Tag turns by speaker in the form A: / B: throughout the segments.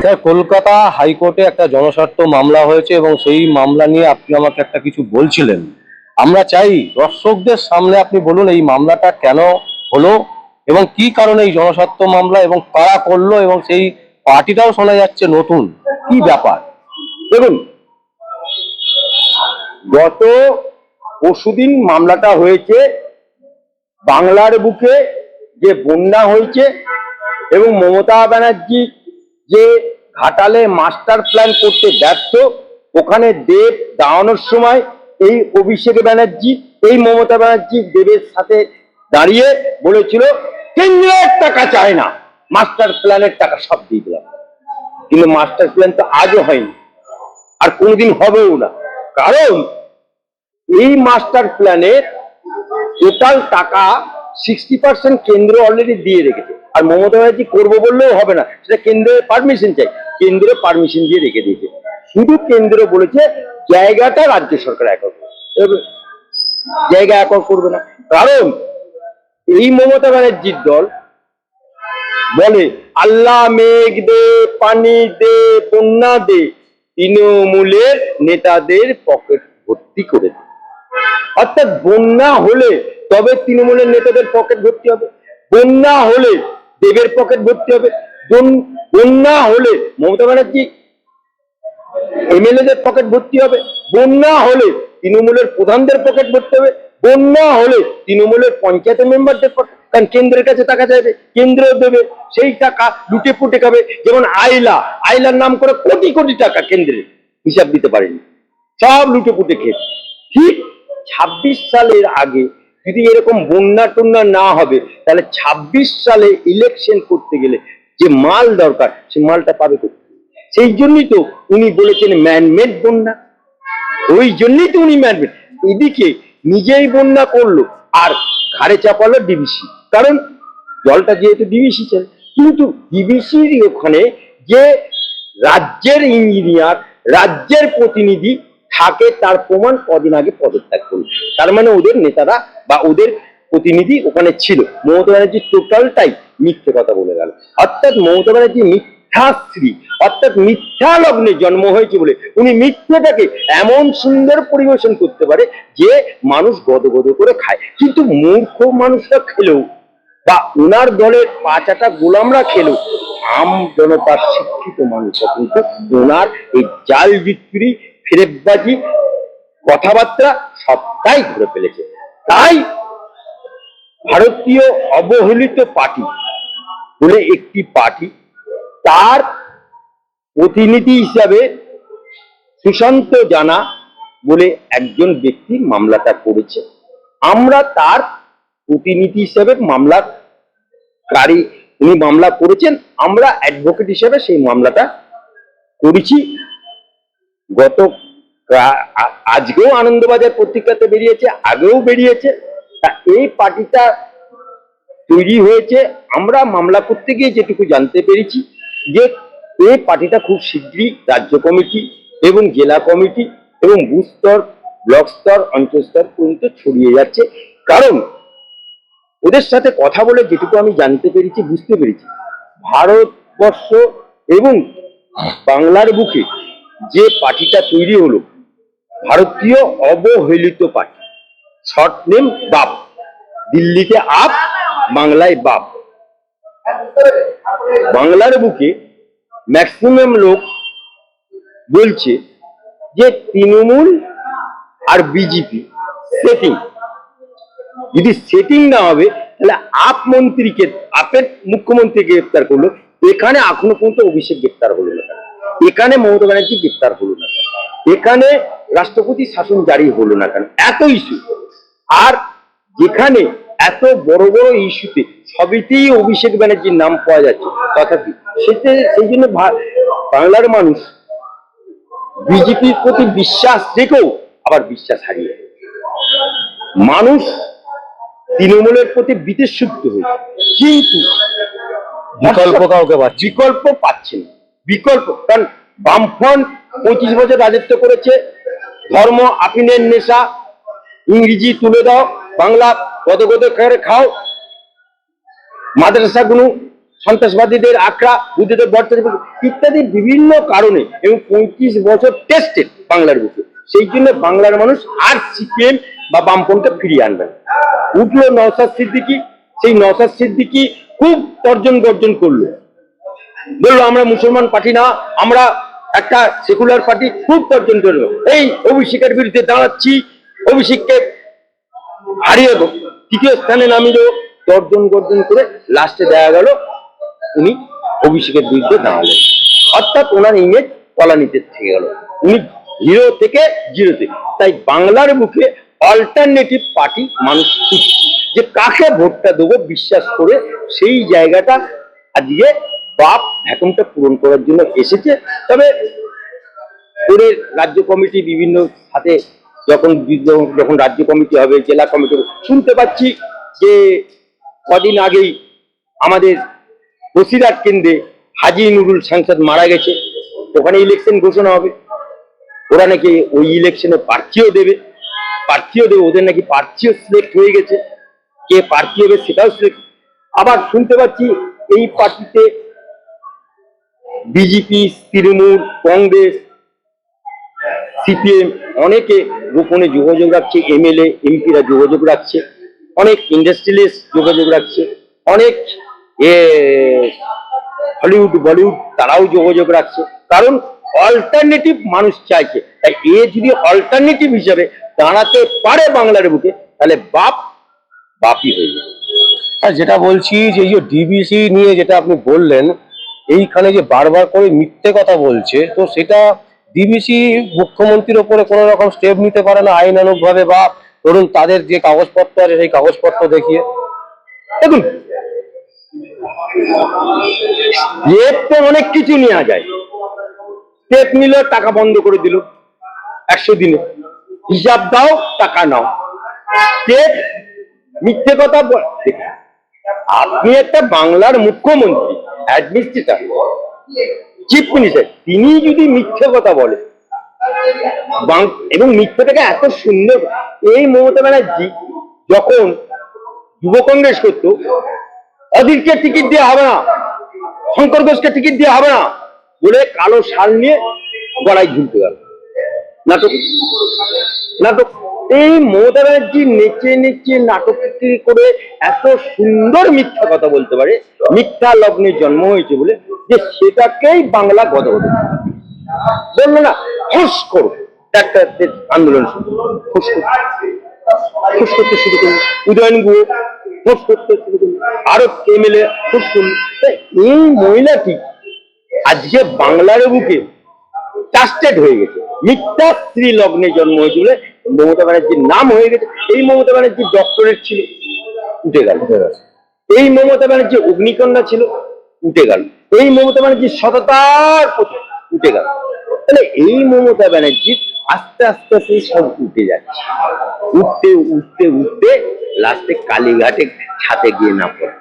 A: Sir, Kolkata হাইকোর্টে একটা জনস্বার্থ মামলা হয়েছে এবং সেই মামলা নিয়ে আপনি আমাকে একটা কিছু বলছিলেন। আমরা চাই দর্শকদের সামনে আপনি বলুন এই মামলাটা কেন হলো এবং কি কারণে এই জনস্বার্থ মামলা এবং কারা করল এবং সেই পার্টিটাও শোনা যাচ্ছে নতুন। কি ব্যাপার?
B: দেখুন, গত পরশুদিন মামলাটা হয়েছে, বাংলার বুকে যে বন্যা হয়েছে এবং মমতা ব্যানার্জি যে ঘাটালে মাস্টার প্ল্যান করতে ব্যর্থ, ওখানে দেব দাঁড়ানোর সময় এই অভিষেক ব্যানার্জি, এই মমতা ব্যানার্জি দেবের সাথে দাঁড়িয়ে বলেছিল, কেন্দ্রের টাকা চায় না। মাস্টার প্ল্যানের টাকা সব দিয়ে দিলাম। কিন্তু মাস্টার প্ল্যান তো আজও হয়নি। আর কোনোদিন হবেও না। কারণ এই মাস্টার প্ল্যানের টোটাল টাকা সিক্সটি পার্সেন্ট কেন্দ্র অলরেডি দিয়ে রেখেছে। আর মমতা ব্যানার্জি করব বললেও হবে না, সেটা কেন্দ্রের পারমিশন চাই। কেন্দ্রের পারমিশন দিয়ে রেখে দিয়েছে। শুধু কেন্দ্র বলেছে জায়গাটা রাজ্য সরকার একক জায়গা একক করবে না। কারণ এই মমতা ব্যানার্জির দল বলে, আল্লাহ মেঘ দে, পানি দে, বন্যা দে, তৃণমূলের নেতাদের পকেট ভর্তি করে দে। অর্থাৎ বন্যা হলে তবে তৃণমূলের নেতাদের পকেট ভর্তি হবে। বন্যা হলে দেবের পকেট ভর্তি হবে। বন্যা হলে, মমতা ব্যানার্জি এমএলএদের পকেট ভর্তি হবে। বন্যা হলে তৃণমূলের প্রধানদের পকেট ভর্তি হবে। বন্যা হলে তৃণমূলের পঞ্চায়েতের মেম্বারদের কারণ কেন্দ্রের কাছে টাকা চাইবে কেন্দ্র দেবে, সেই টাকা লুটে পুটে খাবে। যেমন আইলা, আইলার নাম করে কোটি কোটি টাকা কেন্দ্রে হিসাব দিতে পারেনি। সব লুটে পুটে খেয়ে। ঠিক ছাব্বিশ সালের আগে যদি এরকম বন্যা টন্যা না হবে, তাহলে ছাব্বিশ সালে ইলেকশন করতে গেলে যে মাল দরকার, সে মালটা পাবে সেই জন্যই তো উনি বলেছেন ম্যানমেড বন্যা। ওই জন্যই তো উনি ম্যানমেড এদিকে নিজেই বন্যা করল, আর ঘাড়ে চাপালো ডিবিসি কারণ জলটা যেহেতু ডিবিসি চাল কিন্তু ডিবিসির ওখানে যে রাজ্যের ইঞ্জিনিয়ার রাজ্যের প্রতিনিধি থাকে তার প্রমাণ কদিন আগে পদত্যাগ করল। তার মানে ওদের নেতারা বা ওদের প্রতিনিধি ওখানে ছিল। মমতা ব্যানার্জি টোটালটাই মিথ্যে কথা বলে গেল। অর্থাৎ মমতা ব্যানার্জি মিথ্যা স্ত্রী অর্থাৎ মিথ্যা লগ্নে জন্ম হয়েছে বলে উনি মিথ্যেটাকে এমন সুন্দর পরিবেশন করতে পারে যে মানুষ গদগদ করে খায়। কিন্তু মূর্খ মানুষরা খেলেও বা ওনার দলের পাঁচাটা গোলামরা খেলেও আম জনতার শিক্ষিত মানুষরা কিন্তু ওনার এই জাল বিক্রি ফেরেববাজি কথাবার্তা সবটাই ঘুরে ফেলেছে। তাই ভারতীয় অবহেলিত পার্টি বলে একটি পার্টি তার প্রতিনিধি হিসাবে সুশান্ত জানা বলে একজন ব্যক্তি মামলাটা করেছে। আমরা তার প্রতিনিধি হিসেবে মামলার কারি উনি মামলা করেছেন, আমরা অ্যাডভোকেট হিসেবে সেই মামলাটা করেছি। গত আজকেও আনন্দবাজার পত্রিকাতে বেরিয়েছে, আগেও বেরিয়েছে। তা এই পার্টিটা তৈরি হয়েছে। আমরা মামলা করতে গিয়ে যেটুকু জানতে পেরেছি, যে এই পার্টিটা খুব শীঘ্রই রাজ্য কমিটি এবং জেলা কমিটি এবং বুথ স্তর, ব্লক স্তর, অঞ্চল স্তর পর্যন্ত ছড়িয়ে যাচ্ছে। কারণ ওদের সাথে কথা বলে যেটুকু আমি জানতে পেরেছি, বুঝতে পেরেছি। ভারতবর্ষ এবং বাংলার বুকে যে পার্টিটা তৈরি হলো, ভারতীয় অবহেলিত পার্টি। শর্ট নেম বাপ। দিল্লিতে আপ, বাংলায় বাপ। বাংলার বুকে ম্যাক্সিমাম লোক বলছে যে তৃণমূল আর বিজেপি সেটিং যদি সেটিং না হবে, তাহলে আপ মন্ত্রীকে, আপের মুখ্যমন্ত্রীকে গ্রেপ্তার করল। এখানে এখনও পর্যন্ত অভিষেক গ্রেপ্তার হলো না? এখানে মমতা ব্যানার্জি গ্রেপ্তার হলো না কেন? এখানে রাষ্ট্রপতি শাসন জারি হলো না কেন? এত ইস্যু আর যেখানে এত বড় বড় ইস্যুতে সবেতেই অভিষেক ব্যানার্জির নাম পাওয়া যাচ্ছে তথাপি। সেতে সেই জন্য বাংলার মানুষ বিজেপির প্রতি বিশ্বাস রেখেও আবার বিশ্বাস হারিয়ে মানুষ তৃণমূলের প্রতি বিদেশুদ্ধ হয়েছে। কিন্তু
A: বিকল্প কাউকে
B: বিকল্প পাচ্ছে না। বিকল্প। কারণ বামফ্রন্ট পঁচিশ বছর রাজত্ব করেছে, ধর্ম, আপিনের নেশা, ইংরেজি তুলে দাও, বাংলা গদ গদ করে খাও মাদ্রাসাগুলো সন্ত্রাসবাদীদের আখড়া বুদ্ধদেব ভট্টাচার্য ইত্যাদি বিভিন্ন কারণে এবং পঁয়ত্রিশ বছর টেস্টেড বাংলার বুকে। সেই জন্য বাংলার মানুষ আর সিপিএম বা বামপন্থা ফিরিয়ে আনবে না। উঠল নওসাদ সিদ্দিকি, সেই নওসাদ সিদ্দিকি খুব তর্জন গর্জন করল। বলল, আমরা মুসলমান পার্টি না, আমরা একটা সেকুলার পার্টি খুব করল এই অভিষেকের বিরুদ্ধে দাঁড়াচ্ছি, অভিষেককে হারিয়ে দেবো। তৃতীয় স্থানে দেবো। তর্জন গর্জন করে লাস্টে দেখা গেল, উনি অভিষেকের বিরুদ্ধে দাঁড়ালেন। অর্থাৎ ওনার ইমেজ তলানিতে থেকে গেল। উনি হিরো থেকে জিরোতে তাই বাংলার বুকে অল্টারনেটিভ পার্টি মানুষ যে কাকে ভোটটা দেবো, বিশ্বাস করে সেই জায়গাটা আজকে বাপ ভ্যাকুমটা পূরণ করার জন্য এসেছে। তবে ওদের রাজ্য কমিটি বিভিন্ন হাতে যখন যখন রাজ্য কমিটি হবে, জেলা কমিটি শুনতে পাচ্ছি যে কদিন আগেই আমাদের বসিরহাট কেন্দ্রে হাজি নুরুল সাংসদ মারা গেছে। ওখানে ইলেকশন ঘোষণা হবে। ওরা নাকি ওই ইলেকশনে প্রার্থীও দেবে। প্রার্থীও দেবে, ওদের নাকি প্রার্থীও সিলেক্ট হয়ে গেছে। কে প্রার্থী হবে সেটাও সিলেক্ট আবার শুনতে পাচ্ছি এই পার্টিতে বিজেপি, তৃণমূল, কংগ্রেস, সিপিএম, অনেকে গোপনে যোগাযোগ রাখছে, এমএলএ, এমপিরা যোগাযোগ রাখছে, অনেক ইন্ডাস্ট্রিয়ালিস্ট যোগাযোগ রাখছে, অনেক হলিউড, বলিউড, তারাও যোগাযোগ রাখছে, কারণ অল্টারনেটিভ মানুষ চাইছে, তাই এ যদি অল্টারনেটিভ হিসাবে দাঁড়াতে পারে বাংলার বুকে, তাহলে বাপ, বাপই হয়ে যাবে।
A: আর যেটা বলছি, যে ডিবিসি নিয়ে যেটা আপনি বললেন এইখানে যে বারবার করে মিথ্যে কথা বলছে, তো সেটা ডিবিসি মুখ্যমন্ত্রীর ওপরে কোনো রকম স্টেপ নিতে পারে না আইনানুগ ভাবে বা ধরুন তাদের যে কাগজপত্র আছে সেই কাগজপত্র দেখিয়ে।
B: দেখুন তো অনেক কিছু নেওয়া যায়। স্টেপ নিল টাকা বন্ধ করে দিল, একশো দিনে। হিসাব দাও, টাকা নাও। মিথ্যে কথা আপনি একটা বাংলার মুখ্যমন্ত্রী। অ্যাডমিনিস্ট্রেটর চিফ মিনিস্টার তিনি যদি মিথ্যে কথা বলে এবং মিথ্যাটাকে এত সুন্দর, এই মমতা ব্যানার্জি যখন যুব কংগ্রেস করতো, অধীরকে টিকিট দেওয়া হবে না, শঙ্কর ঘোষকে টিকিট দেওয়া হবে না, বলে কালো শাল নিয়ে গলায় ঝুলতে গেল। নাটক নাটক এই ব্যানার্জি নেচে নেচে নাটক করে এত সুন্দর মিথ্যা কথা বলতে পারে, মিথ্যা লগ্নে জন্ম হয়েছে বলে যে সেটাকেই বাংলা গদ বলল না হুস করো। একটা আন্দোলন শুরু। হুস করতে শুরু করুন উদয়ন গুহ, ফুস করতে শুরু করল আরও এমএলএ করল তা এই মহিলাটি আজকে বাংলার বুকে ট্রাস্টেড হয়ে গেছে। মিথ্যা স্ত্রী লগ্নে জন্ম হয়েছে বলে মমতা ব্যানার্জির নাম হয়ে গেছে এই মমতা ব্যানার্জির ডক্টরেট ছিল উঠে গেল। এই মমতা ব্যানার্জি অগ্নিকন্যা ছিল উঠে গেল। এই মমতা ব্যানার্জির সততার প্রতি উঠে গেল। তাহলে এই মমতা ব্যানার্জির আস্তে আস্তে আস্তে সব উঠে যাচ্ছে। উঠতে উঠতে উঠতে লাস্টে কালীঘাটে ছাতে গিয়ে না পড়ে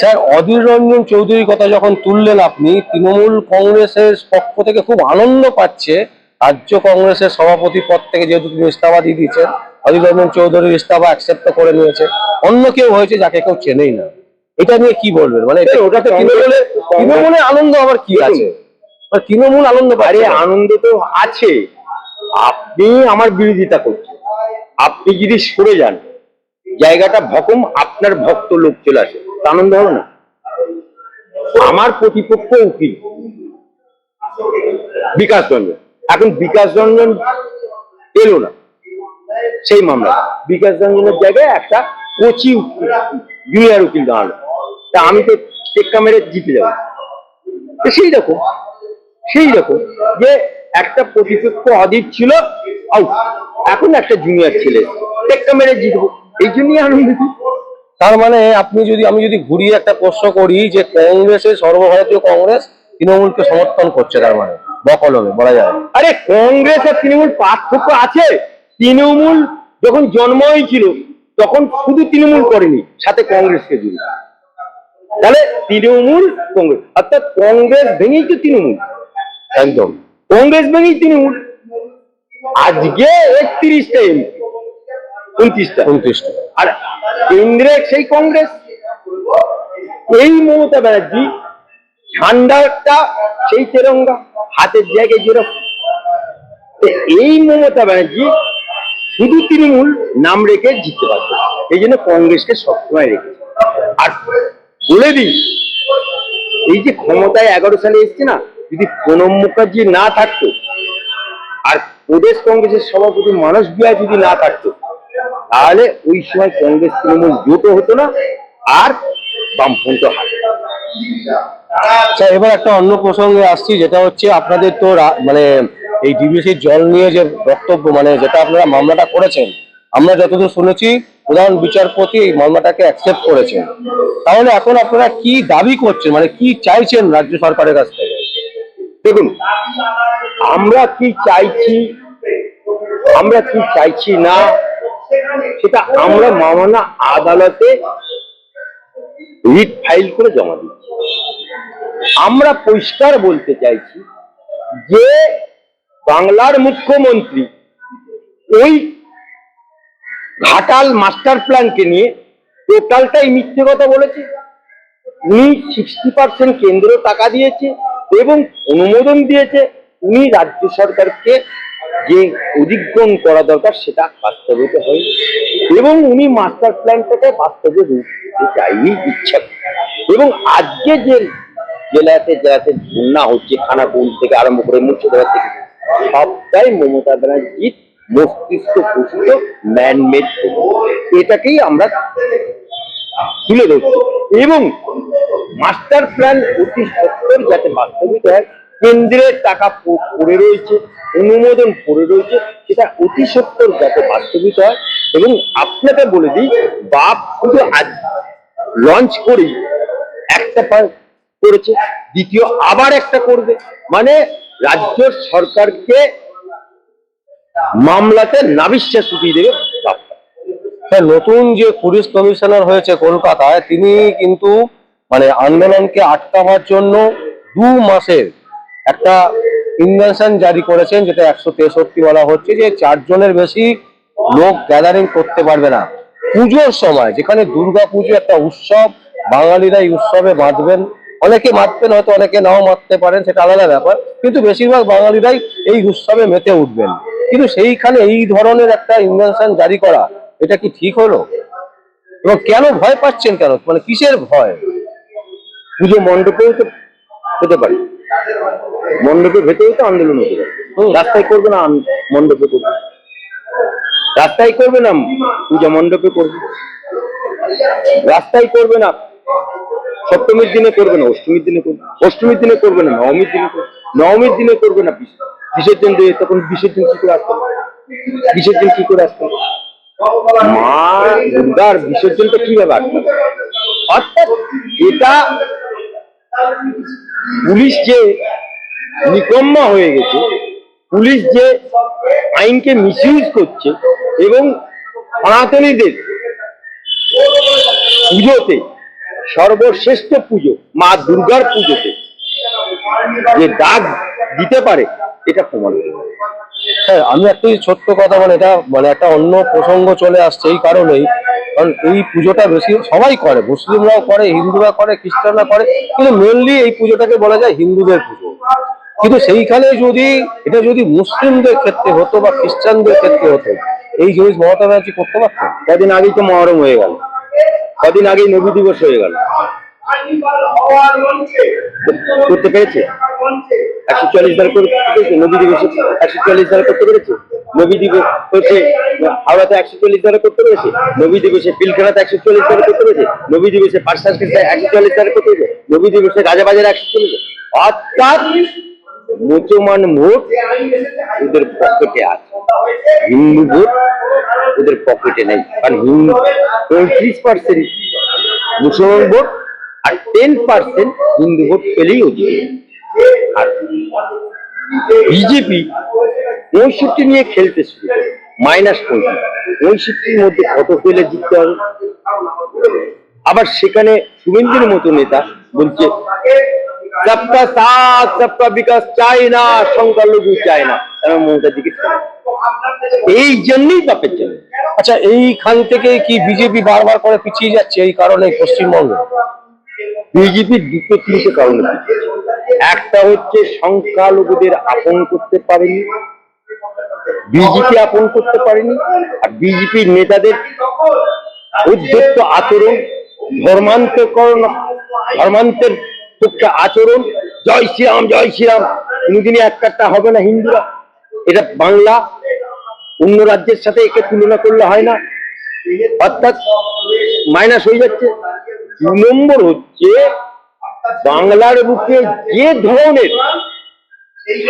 A: স্যার অধীর রঞ্জন চৌধুরীর কথা যখন তুললেন আপনি তৃণমূল কংগ্রেসের পক্ষ থেকে খুব আনন্দ পাচ্ছে রাজ্য কংগ্রেসের সভাপতি পদ থেকে যেহেতু তিনি ইস্তফা দিয়ে দিয়েছেন অধীর রঞ্জন চৌধুরীর ইস্তফা অ্যাকসেপ্ট করে নিয়েছে। অন্য কেউ হয়েছে যাকে কেউ চেনেই না। এটা নিয়ে কি বলবেন? মানে এটা
B: এই,
A: ওটা তৃণমূলে তৃণমূলে আনন্দ আবার কি আছে? তৃণমূল আনন্দ
B: আরে আনন্দ তো আছে। আপনি আমার বিরোধিতা করছেন। আপনি যদি সরে যান জায়গাটা ভকম আপনার ভক্ত লোক চলে আসে। আনন্দ হবে না? আমার প্রতিপক্ষ উকিল। বিকাশ রঞ্জন এখন বিকাশ রঞ্জন এলো না। সেই মামলা বিকাশ রঞ্জনের জায়গায় একটা কোচি জুনিয়র উকিল দাঁড়াল। তা আমি তো টেক্কা মেরে জিতে যাব। সেই রকম সেই রকম যে একটা প্রতিপক্ষ অধীর ছিল আউট এখন একটা জুনিয়র ছেলে টেক্কা মেরে জিতবো, এই জন্যই আনন্দিত
A: তার মানে আপনি যদি, আমি যদি ঘুরিয়ে একটা প্রশ্ন করি যে কংগ্রেসের সর্বভারতীয় কংগ্রেস তৃণমূলকে সমর্থন করছে তার মানে? বকলমে বলা যায়।
B: আরে কংগ্রেস আর তৃণমূল পার্থক্য আছে? তৃণমূল যখন জন্ম হয়েছিল তখন শুধু তৃণমূল করেনি সাথে কংগ্রেসকে জুড়ে। তাহলে তৃণমূল কংগ্রেস অর্থাৎ কংগ্রেস ভেঙেই তো তৃণমূল।
A: একদম।
B: কংগ্রেস ভেঙেই তৃণমূল। আজকে একত্রিশটা এমপি উনত্রিশটা।
A: উনত্রিশটা।
B: আর কেন্দ্রে সেই কংগ্রেস। এই মমতা ব্যানার্জি ঝান্ডাটা সেই তেরঙ্গা। হাতের জায়গায় যেরকম। এই মমতা ব্যানার্জি শুধু তৃণমূল নাম রেখে জিততে পারত এই জন্য কংগ্রেসকে সবসময় রেখেছে। আর বলে দিই, এই যে ক্ষমতায় এগারো সালে এসছে না, যদি প্রণব মুখার্জি না থাকতো, আর প্রদেশ কংগ্রেসের সভাপতি মানস বিহার যদি না থাকতো, তাহলে ওই সময় কংগ্রেস তৃণমূল জোটও হতো না, আর বামফ্রন্ট হাতে
A: আচ্ছা এবার একটা অন্য প্রসঙ্গে আসছি, যেটা হচ্ছে আপনাদের তো মানে এই ডিবিসির জল নিয়ে যে বক্তব্য মানে যেটা আপনারা মামলাটা করেছেন, আমরা যতদূর শুনেছি, প্রধান বিচারপতি এই মামলাটাকে অ্যাকসেপ্ট করেছেন। তাহলে এখন আপনারা কি দাবি করছেন মানে কি চাইছেন রাজ্য সরকারের কাছ থেকে?
B: দেখুন, আমরা কি চাইছি, আমরা কি চাইছি না, সেটা আমরা মামলা আদালতে রিট ফাইল করে জমা দিচ্ছি। আমরা পরিষ্কার বলতে চাইছি যে বাংলার মুখ্যমন্ত্রী ওই ঘাটাল মাস্টার প্ল্যানকে নিয়ে টোটালটাই মিথ্যে কথা বলেছে উনি সিক্সটি পার্সেন্ট কেন্দ্র টাকা দিয়েছে এবং অনুমোদন দিয়েছে উনি রাজ্য সরকারকে যে অধিগ্রহণ করা দরকার সেটা বাস্তবিত হয় এবং উনি মাস্টার প্ল্যানটাকে বাস্তবে রূপ চাইনি, ইচ্ছা। এবং আজকে যে জেলাতে জেলাতে বন্যা হচ্ছে, খানাকুল থেকে আরম্ভ করে মুর্শিদাবাদ থেকে। সবটাই মমতা ব্যানার্জির মস্তিষ্ক প্রসূত ম্যানমেড এটাকেই আমরা তুলে ধরছে। এবং মাস্টার প্ল্যান অতি সত্তর যাতে বাস্তবিত হয়, কেন্দ্রের টাকা পড়ে রয়েছে, অনুমোদন পড়ে রয়েছে, সেটা অতি সত্তর যাতে বাস্তবিত হয়। এবং আপনাকে বলে দিই, বাপ শুধু আজ লঞ্চ করেই একটা করেছে দ্বিতীয় আবার একটা করবে। মানে রাজ্য সরকারকে মামলাতে নাবিশ্বাস উঠিয়ে দেবে
A: হ্যাঁ, নতুন যে পুলিশ কমিশনার হয়েছে কলকাতায় তিনি কিন্তু মানে আন্দোলনকে আটকাবার জন্য দু মাসের একটা ইনভেনশন জারি করেছেন যেটা একশো তেষট্টি বলা হচ্ছে যে চারজনের বেশি লোক গ্যাদারিং করতে পারবে না। পুজোর সময় যেখানে দুর্গা পুজো একটা উৎসব বাঙালিরা এই উৎসবে বাঁধবেন। অনেকে মাতবেন হয়তো অনেকে নাও মারতে পারেন সেটা আলাদা ব্যাপার। কিন্তু বেশিরভাগ বাঙালিরাই এই উৎসবে মেতে উঠবেন। কিন্তু সেইখানে এই ধরনের একটা ইনভেনশন জারি করা এটা কি ঠিক হলো? এবং কেন ভয় পাচ্ছেন কেন? মানে কিসের ভয়?
B: পুজো মণ্ডপেও তো হতে পারে। মণ্ডপের ভেতরেও তো আন্দোলন হতে পারে। রাস্তায় করবে না মণ্ডপে করবে। রাস্তায় করবে না পূজা মণ্ডপে করবে। রাস্তায় করবে না। সপ্তমীর দিনে করবে না, অষ্টমীর দিনে করবে অষ্টমীর দিনে করবে না, নবমীর দিনে করবে নবমীর দিনে করবে না বিস- বিসর্জন দিয়ে তখন বিসর্জন কি করে আসতে হবে? বিসর্জন কি করে আসতে হবে? মা দুর্গার বিসর্জনটা কীভাবে আসতে অর্থাৎ এটা পুলিশ যে নিকম্মা হয়ে গেছে, পুলিশ যে আইনকে মিসইউজ করছে এবং সনাতনীদের পুজোতে সর্বশ্রেষ্ঠ পুজো মা দুর্গার পুজোতে। যে দাগ দিতে পারে এটা প্রমাণ
A: হ্যাঁ আমি একটি ছোট্ট কথা মানে এটা মানে একটা অন্য প্রসঙ্গ চলে আসছে এই কারণেই। কারণ এই পুজোটা বেশি সবাই করে মুসলিমরাও করে হিন্দুরা করে খ্রিস্টানরা করে কিন্তু মেনলি এই পুজোটাকে বলা যায় হিন্দুদের পুজো। কিন্তু সেইখানে যদি এটা যদি মুসলিমদের ক্ষেত্রে হতো বা খ্রিস্টানদের ক্ষেত্রে হতো এই জিনিস মমতা ব্যানার্জি করতে পারতেন?
B: কদিন আগেই তো মহরম হয়ে গেল। কদিন আগেই নবী দিবস হয়ে গেল। করতে পেরেছে? একশো চল্লিশ ধারা করতে নবী দিবসে একশো চল্লিশ ধারা করতে পেরেছে? নবী দিবস হচ্ছে হাওড়াতে একশো চল্লিশ ধারা করতে পেরেছে? নবী দিবসে পিলখানাতে একশো চল্লিশ ধারা করতে পেরেছে? নবী দিবসে পার্সাসকে একশো চল্লিশ ধারা করতে পেরেছে? নবী দিবসে রাজাবাজারে একশো চল্লিশ অর্থাৎ মুসলমান ভোট ওদের পকেটে আছে। হিন্দু ভোট ওদের পকেটে নেই। হিন্দু পঁয়ত্রিশ পার্সেন্ট মুসলমান ভোট আর টেন পার্সেন্ট হিন্দু ভোট পেলেই ওদিকে আর বিজেপি পঁয়ষট্টি নিয়ে খেলতে শুরু মাইনাস পঁয়ত্রিশ পঁয়ষট্টির মধ্যে কত পেলে জিততে হবে? আবার সেখানে শুভেন্দুর মতো নেতা বলছে সবকা সাথ সবকা বিকাশ চাই না সংখ্যালঘু চায় না তারা মমতার দিকে এই জন্যই বাপের জন্য
A: আচ্ছা এইখান থেকে কি বিজেপি বারবার করে পিছিয়ে যাচ্ছে এই কারণে পশ্চিমবঙ্গে
B: বিজেপির দুটো তিনটে কারণ একটা হচ্ছে সংখ্যালঘুদের আপন করতে পারেনি বিজেপি আপন করতে পারেনি আর বিজেপির নেতাদের উদ্ধত্ত আচরণ ধর্মান্তকরণ ধর্মান্তের পক্ষে আচরণ। জয় শ্রীরাম জয় শ্রীরাম। কোনোদিনই এক কাটটা হবে না হিন্দুরা। এটা বাংলা। অন্য রাজ্যের সাথে একে তুলনা করলে হয় না। অর্থাৎ মাইনাস হয়ে যাচ্ছে। দু নম্বর হচ্ছে বাংলার বুকে যে ধরনের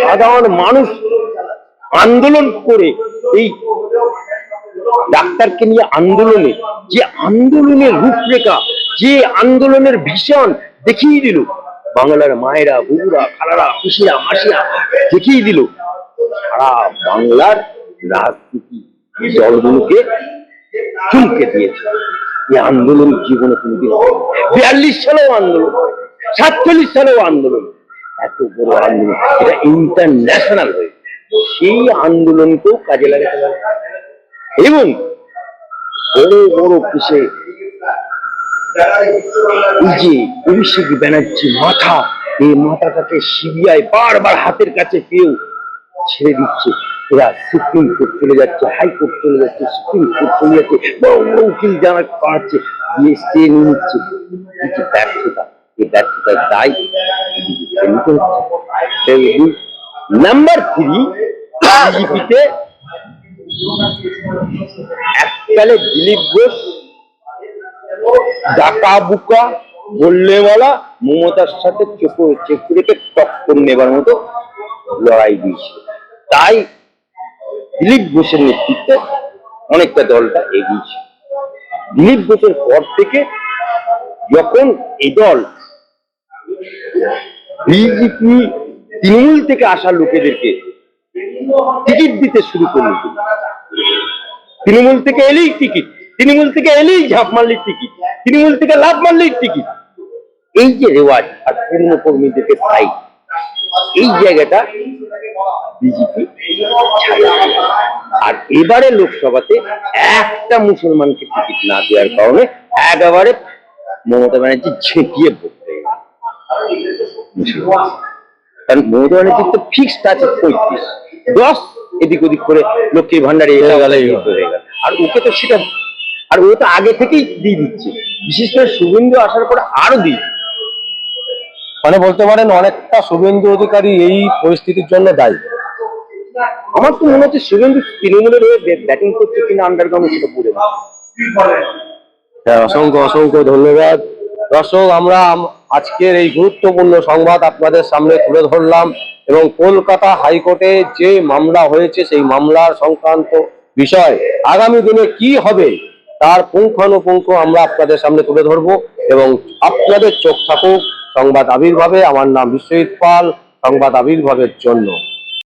B: সাধারণ মানুষ আন্দোলন করে, এই ডাক্তারকে নিয়ে আন্দোলনে, যে আন্দোলনের রূপরেখা, যে আন্দোলনের ভীষণ দেখিয়ে দিল বাংলার মায়েরা বুবুরা খালারা, খুশিরা, মাসিরা দেখিয়ে দিল, সারা বাংলার রাজনীতি দলগুলোকে চুমকে দিয়েছে। এই আন্দোলন জীবনে কোনোদিন বিয়াল্লিশ সালেও আন্দোলন সাতচল্লিশ সালেও আন্দোলন এত বড় আন্দোলন, এটা ইন্টারন্যাশনাল হয়ে সেই আন্দোলনকেও কাজে লাগাতে হবে। এবং বড় বড় কিসে যে অভিষেক ব্যানার্জি মাথা, এই মাথাটাকে সিবিআই বারবার হাতের কাছে পেয়েও ছেড়ে দিচ্ছে। এরা সুপ্রিম কোর্ট চলে যাচ্ছে হাইকোর্ট চলে যাচ্ছে, সুপ্রিম কোর্ট চলে যাচ্ছে, বড় উকিল নিয়ে নিচ্ছে। ব্যর্থতা, এই ব্যর্থতার নাম্বার থ্রি, বিজেপিতে এককালে দিলীপ ঘোষ ডাকা বুকা বললে বলা মমতার সাথে চোখ চেক রেখে টক্কর নেবার মতো লড়াই দিয়েছিল তাই দিলীপ ঘোষের নেতৃত্বে অনেকটা দলটা এগিয়েছে। দিলীপ ঘোষের পর থেকে যখন এই দল বিজেপি, তৃণমূল থেকে আসা লোকেদেরকে টিকিট দিতে শুরু করল, তৃণমূল থেকে এলেই টিকিট। তৃণমূল থেকে এলেই ঝাঁপ মারলেই টিকিট তৃণমূল থেকে লাভ মারলেই টিকিট এই যে রেওয়াজ আর পূর্ণ কর্মীদেরকে তাই এই জায়গাটা বিজেপি আর এবারে লোকসভাতে একটা মুসলমানকে টিকিট না দেওয়ার কারণে একেবারে মমতা ব্যানার্জি ভোট মুসলমান। কারণ মমতা ব্যানার্জির তো ফিক্সড আছে পঁয়ত্রিশ দশ এদিক ওদিক করে লক্ষ্মীর ভান্ডারে হয়ে গেল। আর ওকে তো সেটা আর ও তো আগে থেকেই দিয়ে দিচ্ছে। বিশেষ করে শুভেন্দু আসার পরে আরও দিই
A: মানে বলতে পারেন অনেকটা শুভেন্দু অধিকারী এই পরিস্থিতির জন্য দায়ী।
B: আমার তো মনে হচ্ছে শুভেন্দু তৃণমূলের হয়ে ব্যাটিং করছে কিনা আন্ডারগ্রাউন্ডে সেটা বুঝে না।
A: হ্যাঁ, অসংখ্য অসংখ্য ধন্যবাদ। দর্শক আমরা আজকের এই গুরুত্বপূর্ণ সংবাদ আপনাদের সামনে তুলে ধরলাম এবং কলকাতা হাইকোর্টে যে মামলা হয়েছে সেই মামলার সংক্রান্ত বিষয় আগামী দিনে কি হবে তার পুঙ্খানুপুঙ্খ আমরা আপনাদের সামনে তুলে ধরবো এবং আপনাদের চোখ থাকুক সংবাদ আবির্ভাবে। আমার নাম বিশ্বজিৎ পাল, সংবাদ আবির্ভাবের জন্য।